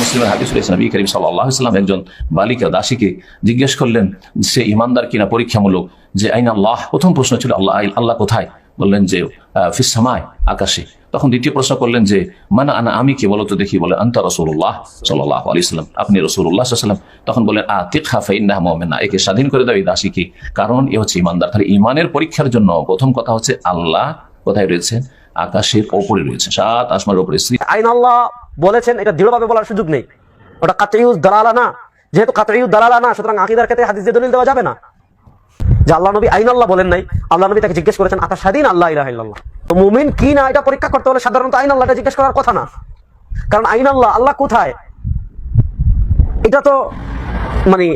মুসলিমের হাদিস রয়েছে নবী করিম সাল্লাহ ইসলাম একজন বালিকা দাসীকে জিজ্ঞেস করলেন, সে ইমানদার কিনা পরীক্ষামূলক? যে, আইন আল্লাহ? প্রথম প্রশ্ন ছিল, আল্লাহ আল্লাহ কোথায়? বললেন যে ফিসামায় আকাশে। তখন দ্বিতীয় প্রশ্ন করলেন যে, মানা আনা আমি কে? বলতো দেখি, বলে, আন্তা রসুল্লাহ সাল্লাহ আলি সাল্লাম আপনি রসুল্লাহ সাল্লাম তখন বলেন আ তিক হাফাইন্না মোমেনা। একে স্বাধীন করে এই দাসীকে। কারণ এ হচ্ছে ইমানদার তাহলে ইমানের পরীক্ষার জন্য প্রথম কথা হচ্ছে, আল্লাহ কোথায় রয়েছেন আকাশের ওপরে রয়েছে, সাত আসমার ওপরে। আইন আল্লাহ বলেছেন, এটা দৃঢ়ভাবে বলার সুযোগ নেই। ওটা কাতরিউজ দালালা না। যেহেতু কাতরিউজ দালালা না, সুতরাং আকিদার ক্ষেত্রে হাদিস দিয়ে দলিল দেওয়া যাবে না। যে আল্লাহ নবী আইন আল্লাহ বলেন নাই, আল্লাহ নবী তাকে জিজ্ঞেস করেছেন আকাশ স্বাধীন আল্লাহ ইলাহ ইল্লাল্লাহ? তো মুমিন কি না এটা পরীক্ষা করতে হলে সাধারণত আইন আল্লাহটা জিজ্ঞেস করার কথা না। কারণ আইন আল্লাহ আল্লাহ কোথায়? এটা তো মানে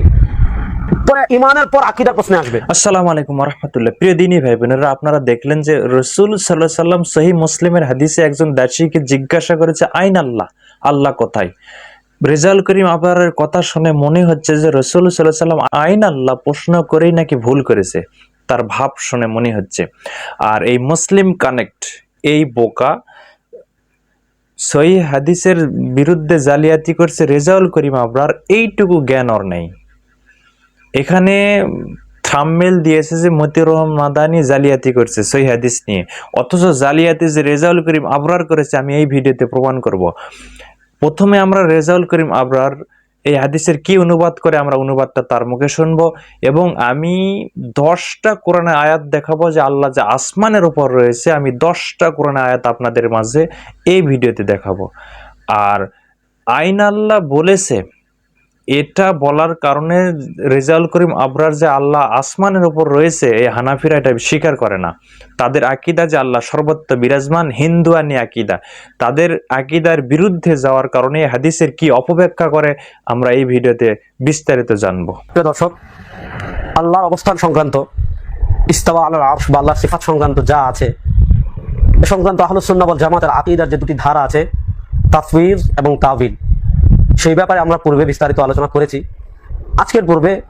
পরে ইমানের পর আকিদার প্রশ্নে আসবে। আসসালামু আলাইকুম রহমতুল্লাহ প্রিয় দিনী ভাই বোনেরা আপনারা দেখলেন যে রসুল সাল্লাহ সাল্লাম সহি মুসলিমের হাদিসে একজন দাসীকে জিজ্ঞাসা করেছে, আইন আল্লাহ? আল্লাহ কোথায়? রেজাল করিম কথা শুনে মনে হচ্ছে যে রসুল সাল্লাহ সাল্লাম আইন আল্লাহ প্রশ্ন করেই নাকি ভুল করেছে, তার ভাব শুনে মনে হচ্ছে। আর এই মুসলিম কানেক্ট, এই বোকা সহি হাদিসের বিরুদ্ধে জালিয়াতি করছে রেজাউল করিম আবরার, এইটুকু জ্ঞান ওর নেই। এখানে থামমেল দিয়েছে যে মতিউর রহমান মাদানি জালিয়াতি করছে, সহি হাদিস নিয়ে। অথচ জালিয়াতি যে রেজাউল করিম আবরার করেছে, আমি এই ভিডিওতে প্রমাণ করব। প্রথমে আমরা রেজাউল করিম আবরার এই হাদিসের কি অনুবাদ করে আমরা অনুবাদটা তার মুখে শুনব এবং আমি দশটা কোরআনে আয়াত দেখাবো যে আল্লাহ যে আসমানের উপর রয়েছে, আমি দশটা কোরআনে আয়াত আপনাদের মাঝে এই ভিডিওতে দেখাবো। আর আইন আল্লাহ বলেছে এটা বলার কারণে রেজাউল করিম আবরার যে আল্লাহ আসমানের উপর রয়েছে, এই হানাফিরা এটা স্বীকার করে না। তাদের আকিদা যে আল্লাহ সর্বত্র বিরাজমান হিন্দুয়ানি আকিদা তাদের আকিদার বিরুদ্ধে যাওয়ার কারণে হাদিসের কি অপব্যাখ্যা করে, আমরা এই ভিডিওতে বিস্তারিত জানব। দর্শক, আল্লাহর অবস্থান সংক্রান্ত, ইস্তাওয়া আল্লাহ বা আল্লাহর সিফাত সংক্রান্ত যা আছে, এ সংক্রান্ত আহলুসুন্নাহ ওয়াল জামাতের আকিদার যে দুটি ধারা আছে তাফওয়িজ এবং তাবিল সেই ব্যাপারে আমরা পূর্বে বিস্তারিত আলোচনা করেছি। আজকের পূর্বে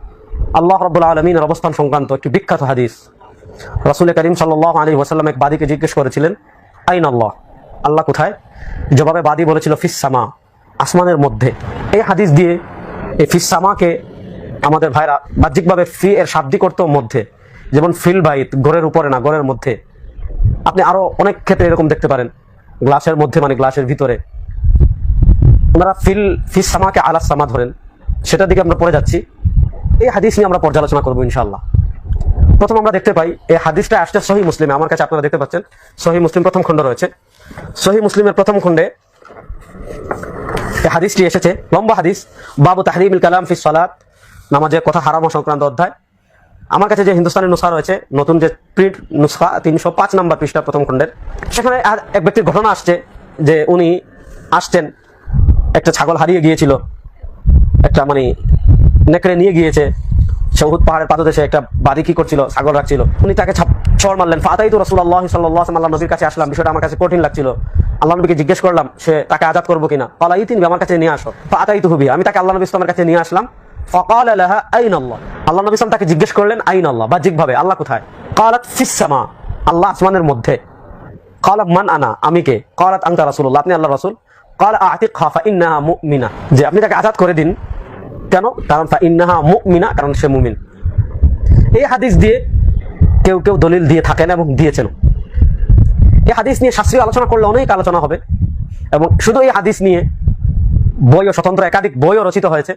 আল্লাহ রাব্বুল আলমিনের অবস্থান সংক্রান্ত একটি বিখ্যাত হাদিস। রাসূল করিম সাল্লাল্লাহু আলাইহি ওয়াসাল্লাম এক বাদীকে জিজ্ঞেস করেছিলেন, আইন আল্লাহ? আল্লাহ কোথায়? জবাবে বাদী বলেছিল ফিসামা আসমানের মধ্যে। এই হাদিস দিয়ে এই ফিসামাকে আমাদের ভাইরা বাহ্যিকভাবে ফি এর শাব্দিক অর্থ মধ্যে। যেমন ফিল বাইত, ঘরের উপরে না, ঘরের মধ্যে। আপনি আরও অনেক ক্ষেত্রে এরকম দেখতে পারেন। গ্লাসের মধ্যে মানে গ্লাসের ভিতরে। ওনারা ফিল, ফিস সামাকে আলাস সামা ধরেন, সেটার দিকে আমরা পড়ে যাচ্ছি। এই হাদিস নিয়ে আমরা পর্যালোচনা করব ইনশাল্লাহ প্রথম আমরা দেখতে পাই, এই হাদিসটা আসছে সহি মুসলিমে, আমার কাছে আপনারা দেখতে পাচ্ছেন, সহি মুসলিম প্রথম খণ্ড রয়েছে। সহি মুসলিমের প্রথম খণ্ডে এই হাদিসটি এসেছে, লম্বা হাদিস, বাবু তাহরিমুল কালাম ফিস সালাত, নামাজের কথা হারামো সংক্রান্ত অধ্যায়। আমার কাছে যে হিন্দুস্তানি নুসখা রয়েছে, নতুন যে প্রিন্ট নুসখা, তিনশো পাঁচ নাম্বার পৃষ্ঠা প্রথম খণ্ডের, সেখানে এক ব্যক্তির ঘটনা আসছে যে উনি আসছেন একটা ছাগল হারিয়ে গিয়েছিল। একটা মানে নেকড়ে নিয়ে গিয়েছে। সৌহুদ পাহাড়ের পাদদেশে একটা বাড়ি কি করছিল, ছাগল রাখছিল। উনি তাকে চড় মারলেন। ফাতাই তো রসুল আল্লাহ সাল্লাহ আল্লাহ নবীর কাছে আসলাম। বিষয়টা আমার কাছে কঠিন লাগছিল। আল্লাহ নবীকে জিজ্ঞেস করলাম, সে তাকে আজাদ করব কিনা? কলা ইতিন, আমার কাছে নিয়ে আসো। ফাতাই তো হবি আমি তাকে আল্লাহ নবী ইসলামের কাছে নিয়ে আসলাম। ফকাল আলাহ আইন আল্লাহ। আল্লাহ নবী ইসলাম তাকে জিজ্ঞেস করলেন, আইন আল্লাহ? বাহ্যিকভাবে, আল্লাহ কোথায়? কালাত ফিসামা আল্লাহ আসমানের মধ্যে। কালাব মান আনা? আমি কে? কালাত আংতা রাসুল্লাহ আপনি আল্লাহ রাসুল? কাল আতিক খাফা ইন্নাহা মুমিনা যে আপনি তাকে আজাদ করে দিন। কেন? কারণ ফা ইন্নাহা মুমিনা কারণ সে মুমিন। এই হাদিস দিয়ে কেউ কেউ দলিল দিয়ে থাকেন এবং দিয়েছেন। এই হাদিস নিয়ে শাস্ত্রীয় আলোচনা করলে অনেক আলোচনা হবে। এবং শুধু এই হাদিস নিয়ে বইও স্বতন্ত্র, একাধিক বইও রচিত হয়েছে।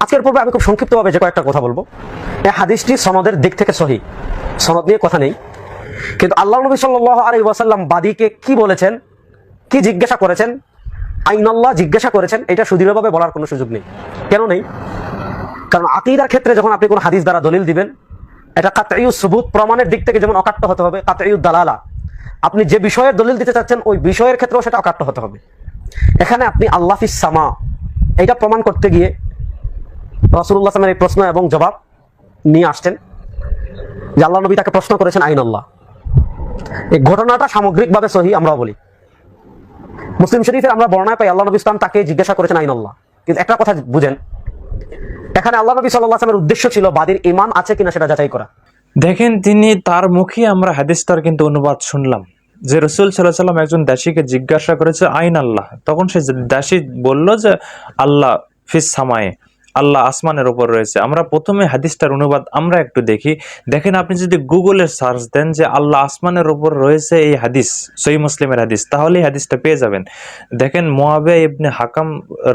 আজকের পূর্বে আমি খুব সংক্ষিপ্তভাবে যে কয়েকটা কথা বলব। এই হাদিসটি সনদের দিক থেকে সহি। সনদ নিয়ে কথা নেই। কিন্তু আল্লাহ নবী সাল্লাহ আলী ওয়াসাল্লাম বাদীকে কি বলেছেন? কি জিজ্ঞাসা করেছেন? আইনাল্লাহ জিজ্ঞাসা করেছেন, এটা সুদৃঢ়ভাবে বলার কোনো সুযোগ নেই। কেন নেই? কারণ আকিদার ক্ষেত্রে যখন আপনি কোনো হাদিস দ্বারা দলিল দিবেন, এটা কাতাইউ সুবুত প্রমাণের দিক থেকে যেমন অকাট্য হতে হবে কাতাইউ দালালা। আপনি যে বিষয়ের দলিল দিতে চাচ্ছেন, ওই বিষয়ের ক্ষেত্রেও সেটা অকাট্য হতে হবে। এখানে আপনি আল্লাহ সামা এটা প্রমাণ করতে গিয়ে রসুল্লাহ আসলামের এই প্রশ্ন এবং জবাব নিয়ে আসছেন, যে আল্লাহ নবী তাকে প্রশ্ন করেছেন আইন আল্লাহ। এই ঘটনাটা সামগ্রিকভাবে সহি আমরা বলি। মুসলিম শরীফের আমরা বর্ণায় পাই, আল্লাহ নবী ইসলাম তাকে জিজ্ঞাসা করেছেন, আইন আল্লাহ? কিন্তু একটা কথা বুঝেন। এখানে আল্লাহ নবী সাল্লাহ উদ্দেশ্য ছিল বাদীর ইমান আছে কিনা সেটা যাচাই করা। দেখেন, তিনি তার মুখে আমরা হাদিসটার কিন্তু অনুবাদ শুনলাম। যে রসুল সাল্লাহ সাল্লাম একজন দাসীকে জিজ্ঞাসা করেছে, আইন আল্লাহ? তখন সে দাসী বলল যে, আল্লাহ ফিস সামায়ে। আল্লাহ আসমানের ওপর রয়েছে। আমরা প্রথমে হাদিসটার অনুবাদ আমরা একটু দেখি। দেখেন আপনি যদি গুগলে সার্চ দেন যে আল্লাহ আসমানের ওপর রয়েছে এই হাদিস সই মুসলিমের হাদিস, তাহলে এই হাদিসটা পেয়ে যাবেন। দেখেন মোয়াবে ইবনে হাকাম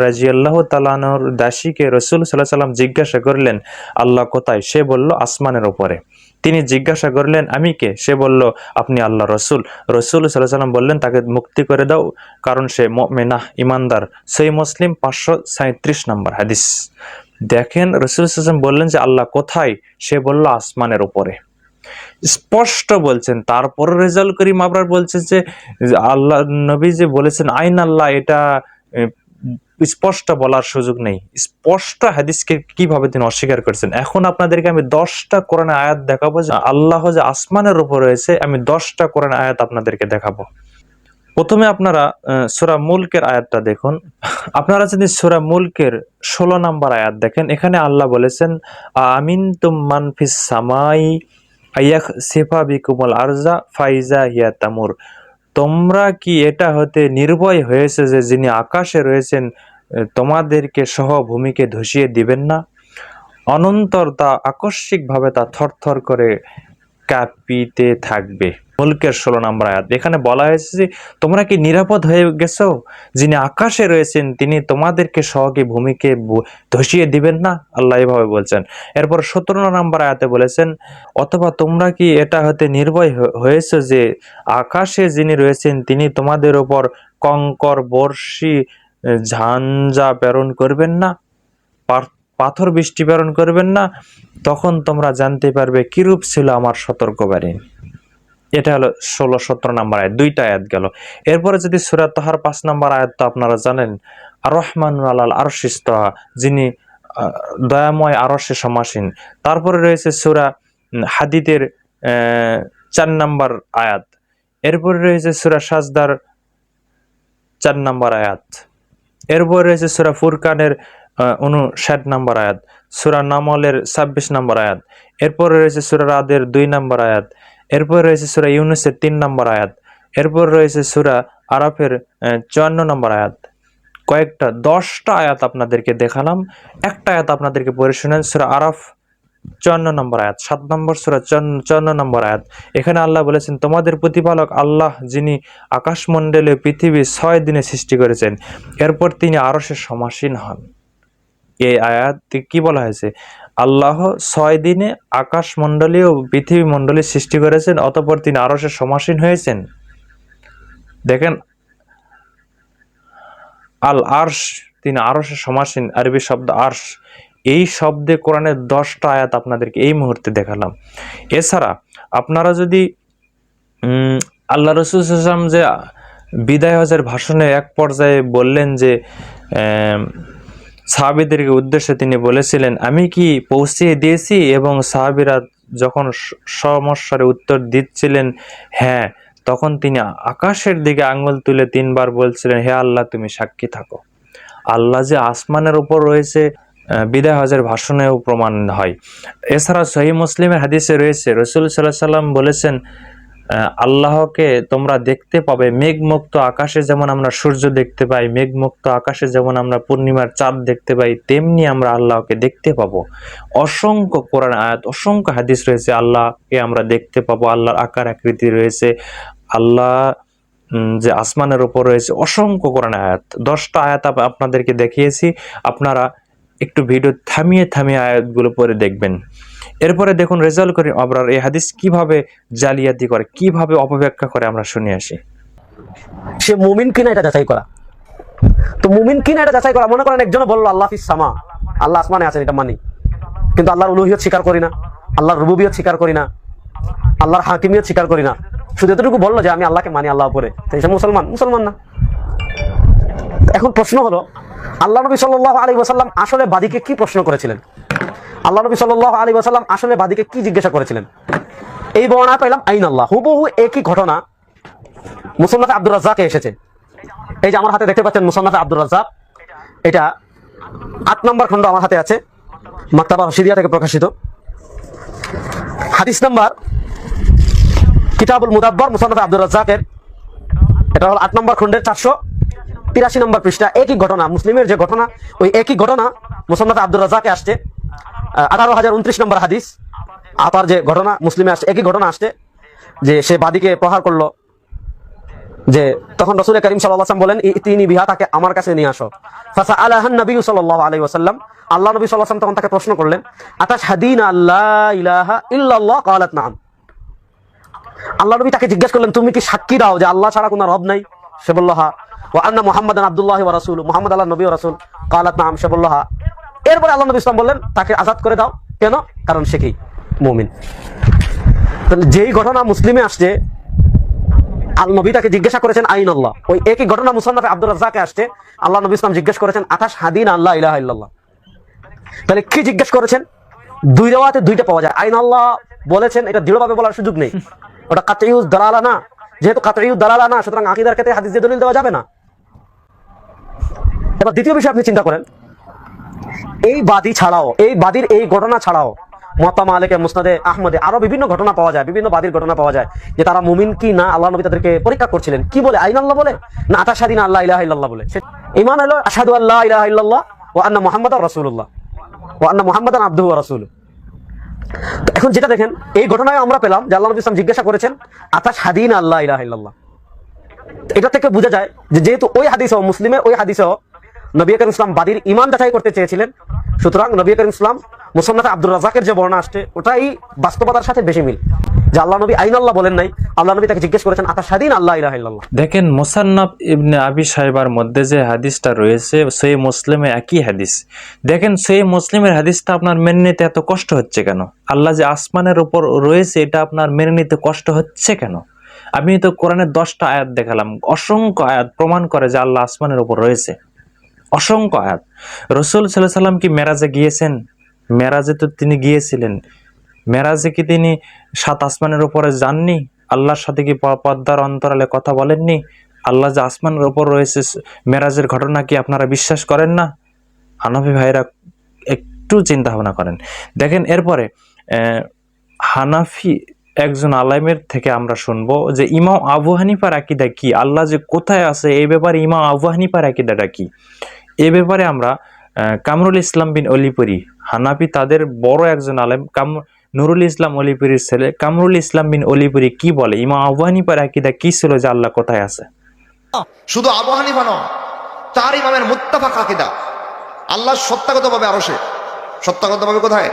রাজিয়াল্লাহ তালানোর দাসীকে রসুল সাল্লাহ সাল্লাম জিজ্ঞাসা করলেন, আল্লাহ কোথায়? সে বলল, আসমানের উপরে। তিনি জিজ্ঞাসা করলেন, আমি কে? সে বলল, আপনি আল্লাহ রসুল। রসুল সাল্লাহ সাল্লাম বললেন, তাকে মুক্তি করে দাও, কারণ সে মেনাহ ইমানদার সেই মুসলিম পাঁচশো সাঁত্রিশ নম্বর হাদিস। দেখেন, রসুল সাল্লাম বললেন যে, আল্লাহ কোথায়? সে বলল, আসমানের উপরে। স্পষ্ট বলছেন, তারপর রেজাল্ট করিম আবরার বলছেন যে, আল্লাহ নবী যে বলেছেন, আইন আল্লাহ, এটা স্পষ্ট বলার সুযোগ নেই। স্পষ্ট হাদিসকে কীভাবে তিনি অস্বীকার করেছেন? এখন আপনাদেরকে আমি দশটা কোরআন আয়াত দেখাবো যে আল্লাহ যে আসমানের উপর রয়েছে, আমি দশটা কোরআন আয়াত আপনাদেরকে দেখাবো। প্রথমে আপনারা সুরা মুলকের আয়াতটা দেখুন। আপনারা যদি সুরা মুলকের ষোলো নম্বর আয়াত দেখেন, এখানে আল্লাহ বলেছেন আমিন তুম মানফিস সামাই আয়াখ সেফা বিকুমল আরজা ফাইজা হিয়া তামুর। তোমরা কি এটা হতে নির্ভয় হয়েছে যে যিনি আকাশে রয়েছেন তোমাদেরকে সহ ভূমিকে ধসিয়ে দিবেন না? অনন্তর তা আকস্মিকভাবে তা থরথর করে কাঁপিতে থাকবে। মুলকের ষোলো নম্বর আয়াত। এখানে বলা হয়েছে যে, তোমরা কি নিরাপদ হয়ে গেছো? যিনি আকাশে রয়েছেন, তিনি তোমাদেরকে সহকে ভূমিকে ধসিয়ে দিবেন না? আল্লাহ এভাবে বলছেন। এরপর সতেরো নম্বর আয়াতে বলেছেন, অথবা তোমরা কি এটা হতে নির্ভয় হয়েছে যে, আকাশে যিনি রয়েছেন, তিনি তোমাদের ওপর কঙ্কর বর্ষি ঝাঞ্ঝা প্রেরণ করবেন না? পাথর বৃষ্টি প্রেরণ করবেন না? তখন তোমরা জানতে পারবে, কিরূপ ছিল আমার সতর্কবাণী। এটা হলো ষোলো সতেরো নম্বর আয়াত, দুইটা আয়াত গেল। এরপরে যদি সুরাত তাহার পাঁচ নম্বর আয়াত তো আপনারা জানেন আর রহমান আলাল আরশিস্তহা যিনি দয়াময় আরশে সমাসীন। তারপরে রয়েছে সুরা হাদিদের চার নম্বর আয়াত। এরপরে রয়েছে সুরা সাজদার চার নম্বর আয়াত। এরপর রয়েছে সুরা ফুরকানের উনষাট নম্বর আয়াত। সুরা নামলের ছাব্বিশ নম্বর আয়াত। এরপর রয়েছে সুরা রাদের দুই নম্বর আয়াত। এরপর রয়েছে সুরা ইউনুসের তিন নম্বর আয়াত। এরপর রয়েছে সুরা আরাফের চুয়ান্ন নম্বর আয়াত। কয়েকটা, দশটা আয়াত আপনাদেরকে দেখালাম। একটা আয়াত আপনাদেরকে পড়ে শুনেন, সুরা আরাফ, চুয়ান্ন নম্বর আয়াত। সাত নম্বর সুরা চুয়ান্ন নম্বর আয়াত। এখানে আল্লাহ বলেছেন, তোমাদের প্রতিপালক আল্লাহ, যিনি আকাশমণ্ডলে পৃথিবী ছয় দিনে সৃষ্টি করেছেন, এরপর তিনি আরও সে সমাসীন হন। এই আয়াত কি বলা হয়েছে? আল্লাহ ছয় দিনে আকাশ মণ্ডলী ও পৃথিবী মণ্ডলী সৃষ্টি করেছেন, অতপর তিনি আরও সে সমাসীন হয়েছেন। দেখেন, আল আরশ, তিনি আরও সে সমাসীন, আরবি শব্দ আরশ। এই শব্দে কোরআনের দশটা আয়াত আপনাদেরকে এই মুহূর্তে দেখালাম। এছাড়া আপনারা যদি আল্লাহ রসুল সাল্লাম যে বিদায় হজের ভাষণে এক পর্যায়ে বললেন যে সাহাবিদেরকে উদ্দেশ্যে তিনি বলেছিলেন, আমি কি পৌঁছিয়ে দিয়েছি? এবং সাহাবিরা যখন সমস্যার উত্তর দিচ্ছিলেন হ্যাঁ। তখন তিনি আকাশের দিকে আঙ্গুল তুলে তিনবার বলছিলেন, হে আল্লাহ, তুমি সাক্ষী থাকো। আল্লাহ যে আসমানের উপর রয়েছে বিদায় হজের ভাষণেও প্রমাণ হয়। এছাড়া সহি মুসলিমের হাদিসে রয়েছে, রসুল সাল্লাহ সাল্লাম বলেছেন আল্লাহকে তোমরা দেখতে পাবে। মেঘমুক্ত আকাশে যেমন আমরা সূর্য দেখতে পাই, মেঘমুক্ত আকাশে যেমন আমরা পূর্ণিমার চাঁদ দেখতে পাই, তেমনি আমরা আল্লাহকে দেখতে পাবো। অসংখ্য কোরআন আয়াত, অসংখ্য হাদিস রয়েছে, আল্লাহকে আমরা দেখতে পাবো, আল্লাহর আকার, আকৃতি রয়েছে, আল্লাহ যে আসমানের উপর রয়েছে, অসংখ্য কোরআন আয়াত। দশটা আয়াত আপনাদেরকে দেখিয়েছি, আপনারা একটু ভিডিও থামিয়ে থামিয়ে আয়াতগুলো পরে দেখবেন। এরপরে দেখুন রেজাল্ট করি আবরার এই হাদিস কীভাবে জালিয়াতি করে, কীভাবে অপব্যাখ্যা করে আমরা শুনে আসি। সে মুমিন কিনা এটা যাচাই করা। তো মুমিন কিনা এটা যাচাই করা, মনে করেন একজনে বলল, আল্লাহ সামা। আল্লাহ আসমানে আছেন, এটা মানি। কিন্তু আল্লাহর উলুহিয়ত স্বীকার করি না, আল্লাহর রুবুবিয়ত স্বীকার করি না, আল্লাহর হাকিমিয়ত স্বীকার করি না। শুধু এতটুকু বলল যে, আমি আল্লাহকে মানি আল্লাহ উপরে। সে মুসলমান মুসলমান না। এখন প্রশ্ন হলো, আল্লাহ নবী সাল্লাহ আলী ওসাল্লাম আসলে বাদীকে কি প্রশ্ন করেছিলেন? আল্লাহ নবী সাল্লাহ আলী ওসাল্লাম আসলে বাদীকে কি জিজ্ঞাসা করেছিলেন? এই বর্ণনা পেলাম আইন আল্লাহ হুবহু একই ঘটনা মুসন্নাফে আব্দুর রাজ্জাকে এসেছে। এই যে আমার হাতে দেখতে পাচ্ছেন মুসন্নাফে আব্দুর রাজ্জাক। এটা আট নম্বর খণ্ড আমার হাতে আছে, মাক্তাবা হসিদিয়া থেকে প্রকাশিত। হাদিস নাম্বার কিতাবুল মুদাব্বর মুসন্নাফে আব্দুর রাজ্জাকের। এটা হল আট নম্বর খন্ডের চারশো তিরাশি নম্বর পৃষ্ঠা। একই ঘটনা, মুসলিমের যে ঘটনা, ওই একই ঘটনা মুসন্নাত আব্দুর রাজাকে আসছে। আঠারো হাজার উনত্রিশ নম্বর হাদিস। আপার যে ঘটনা, মুসলিমে আসছে একই ঘটনা আসছে, যে সে বাদীকে প্রহার করল, যে তখন রসুল করিম সাল্লাম বলেন তিনি বিহা তাকে আমার কাছে নিয়ে আসো। ফাসা আলাহান নবী সাল্লাহ আলী ওসাল্লাম আল্লাহ নবী সাল্লাম তখন তাকে প্রশ্ন করলেন আতাশ হাদিন আল্লাহ ইলাহা ইল্লাল্লাহ? কালাত আল্লাহ নবী তাকে জিজ্ঞেস করলেন, তুমি কি সাক্ষী দাও যে আল্লাহ ছাড়া কোনো রব নাই? সে বলল, হা। ও আন্না মোহাম্মদ আব্দুল্লাহ রাসূল মোহাম্মদ আল্লাহ নবী রাসূল। কালাত, নাম। সে বলল, হা। এরপরে আল্লাহ নবী ইসলাম বললেন, তাকে আজাদ করে দাও। কেন? কারণ সে কি? মুমিন। যেই ঘটনা মুসলিমে আসছে, আল নবী তাকে জিজ্ঞাসা করেছেন, আইন আল্লাহ। ওই একই ঘটনা মুসান্নাফে আব্দুল রাজ্জাকে আসছে। আল্লাহ নবী ইসলাম জিজ্ঞেস করেছেন আঠাশ হাদিন আল্লাহ ইলাহা ইল্লাল্লাহ। তাহলে কি জিজ্ঞেস করেছেন? দুই রেওয়াতে দুইটা পাওয়া যায়। আইন আল্লাহ বলেছেন, এটা দৃঢ়ভাবে বলার সুযোগ নেই। ওটা কাতইউজ দালালা না। যেহেতু কাতইউজ দালালা না, সুতরাং আকিদার ক্ষেত্রে হাদিস দিয়ে দলিল দেওয়া যাবে না। এবার দ্বিতীয় বিষয় আপনি চিন্তা করেন এই বাদী ছাড়াও, এই বাদীর এই ঘটনা ছাড়াও মতা মালিকে মুসনাদে আহমদে আরও বিভিন্ন ঘটনা পাওয়া যায়, বিভিন্ন বাদীর ঘটনা পাওয়া যায়, যে তারা মুমিন কি না আল্লাহ নবী তাদেরকে পরীক্ষা করছিলেন। কি বলে? আইন আল্লাহ বলে? না আতা স্বাধীন আল্লাহ ইল্লাল্লাহ বলে? ইমান হলো আসাদু আল্লাহ ইল্লাল্লাহ ও আন্না মোহাম্মদ রসুল্লাহ ও আন্না মোহাম্মদ আব্দু রসুল এখন যেটা দেখেন, এই ঘটনায় আমরা পেলাম যে আল্লাহ নবী ইসলাম জিজ্ঞাসা করেছেন আতা স্বাধীন আল্লাহ ইল্লাল্লাহ। এটা থেকে বোঝা যায় যেহেতু ওই হাদিস মুসলিমের ওই হাদিসেও নবী করিম ইসলাম বাদীর ইমান যাচাই করতে চেয়েছিলেন। সুতরাং নবী করিম ইসলাম মুসন্নাথ আব্দুর রাজাকের যে বর্ণনা আসছে, ওটাই বাস্তবতার সাথে বেশি মিল। যে আল্লাহ নবী আইন আল্লাহ বলেন নাই, আল্লাহ নবী তাকে জিজ্ঞেস করেছেন আতা স্বাধীন আল্লাহ ইলাহ দেখেন, মোসান্নাফ ইবনে আবি সাহেবার মধ্যে যে হাদিসটা রয়েছে, সেই মুসলিমে একই হাদিস। দেখেন, সেই মুসলিমের হাদিসটা আপনার মেনে নিতে এত কষ্ট হচ্ছে কেন? আল্লাহ যে আসমানের উপর রয়েছে, এটা আপনার মেনে নিতে কষ্ট হচ্ছে কেন? আমি তো কোরআনের দশটা আয়াত দেখালাম। অসংখ্য আয়াত প্রমাণ করে যে আল্লাহ আসমানের উপর রয়েছে। অসংখ্য আয়াত। রসুল সাল্লাহ সাল্লাম কি মেরাজে গিয়েছেন? মেরাজে তো তিনি গিয়েছিলেন। মেরাজে কি তিনি সাত আসমানের উপরে যাননি? আল্লাহর সাথে কি প- পর্দার অন্তরালে কথা বলেননি? আল্লাহ যে আসমানের উপর রয়েছে, মেরাজের ঘটনা কি আপনারা বিশ্বাস করেন না? হানাফি ভাইরা একটু চিন্তা ভাবনা করেন। দেখেন, এরপরে হানাফি একজন আলাইমের থেকে আমরা শুনব যে ইমাম আবু হানিফার আকিদা কি? আল্লাহ যে কোথায় আছে, এই ব্যাপারে ইমাম আবু হানিফার আকিদাটা কি? এ ব্যাপারে আমরা কামরুল ইসলাম বিন অলিপুরি হানাফি তাদের বড় একজন আলেম কাম নুরুল ইসলাম অলিপুরির ছেলে। কামরুল ইসলাম বিন অলিপুরি কি বলে? ইমাম আবু হানিফার আকিদা কি ছিল যে আল্লাহ কোথায় আছে? শুধু আবু হানিফা নয় চার ইমামের মুত্তাফাক আকিদা। আল্লাহ সত্যাগত ভাবে আরও সে। সত্যাগত ভাবে কোথায়?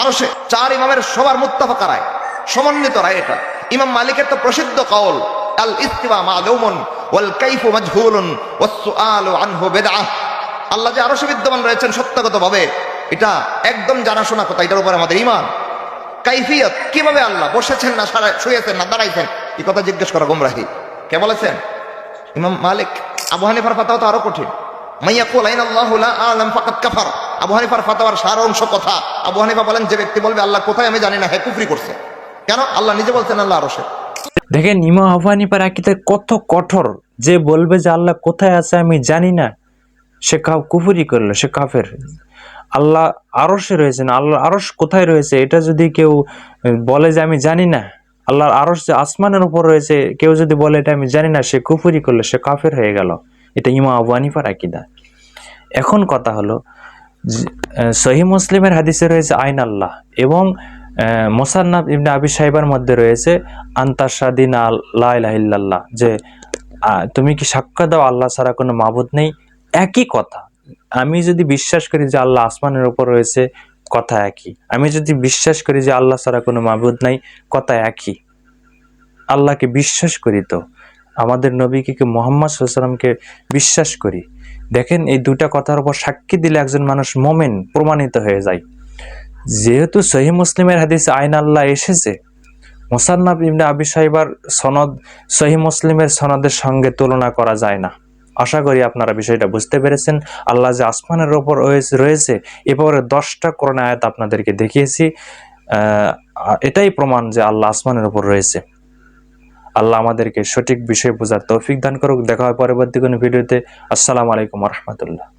আরও সে। চার ইমামের সবার মুত্তাফা কারায় সমন্বিত রায় এটা। ইমাম মালিকের তো প্রসিদ্ধ কাউল আল ইস্তিবা মালুমুন ওয়াল কাইফু মাজহুলুন ওয়াস সুআলু আনহু বিদআহ। আল্লাহ যে আরও বিদ্যমান রয়েছেন সত্যাগত ভাবে এটা একদম জানাশোনা কথা, এটার উপর আমাদের ইমান কাইফিয়ত, কীভাবে আল্লাহ, বসেছেন না, সারা শুয়েছেন না, দাঁড়াইছেন? এই কথা জিজ্ঞেস করা গুমরাহি। কে বলেছেন? ইমাম মালিক, আবু হানিফার ফাতাওয়া তো আরও কঠিন। মাইয়া আল্লাহ আলাম সার অংশ কথা। বলেন, যে ব্যক্তি বলবে, আল্লাহ কোথায় আমি করছে। কেন? আল্লাহ নিজে বলছেন, আল্লাহ দেখেন, ইমাম আবু আকিদা কত কঠোর। যে বলবে যে আল্লাহ কোথায় আছে আমি জানি না সে কুফুরি করল, সে কাফের। আল্লাহ আরসে রয়েছে না আল্লাহ আরস কোথায় রয়েছে? এটা যদি কেউ বলে যে আমি জানি না, আল্লাহর আরস যে আসমানের উপর রয়েছে, কেউ যদি বলে এটা আমি জানি না, সে কুফুরি করল, সে কাফের হয়ে গেল। এটা ইমা আবু হানিফার আকিদা। এখন কথা হলো সহি মুসলিমের হাদিসে রয়েছে আইন আল্লাহ এবং মোসান্নাব ইবনে আবি সাহেবের মধ্যে রয়েছে আন্তাসাদিন আল্লাহ যে তুমি কি সাক্ষ্য দাও, আল্লাহ ছাড়া কোনো মাবুদ নেই? একই কথা। আমি যদি বিশ্বাস করি যে আল্লাহ আসমানের উপর রয়েছে, কথা একই। আমি যদি বিশ্বাস করি যে আল্লাহ ছাড়া কোনো মাবুদ নাই, কথা একই। আল্লাহকে বিশ্বাস করি তো। আমাদের নবীকে কি মোহাম্মদ সাল্লামকে বিশ্বাস করি? দেখেন, এই দুটা কথার উপর সাক্ষী দিলে একজন মানুষ মোমেন, প্রমাণিত হয়ে যায়। যেহেতু সহি মুসলিমের হাদিসে আইন আল্লাহ এসেছে মোসান্নাব ইবনে আবি সাহেবার সনদ সহি মুসলিমের সনদের সঙ্গে তুলনা করা যায় না। আশা করি আপনারা বিষয়টা বুঝতে পেরেছেন। আল্লাহ যে আসমানের ওপর রয়েছে- এবারে দশটা করোনা আয়াত আপনাদেরকে দেখিয়েছি। এটাই প্রমাণ যে আল্লাহ আসমানের ওপর রয়েছে। আল্লাহ আমাদেরকে সঠিক বিষয় বোঝার তৌফিক দান করুক। দেখা হয় পরবর্তী কোনো ভিডিওতে। আসসালামু আলাইকুম রহমতুল্লাহ।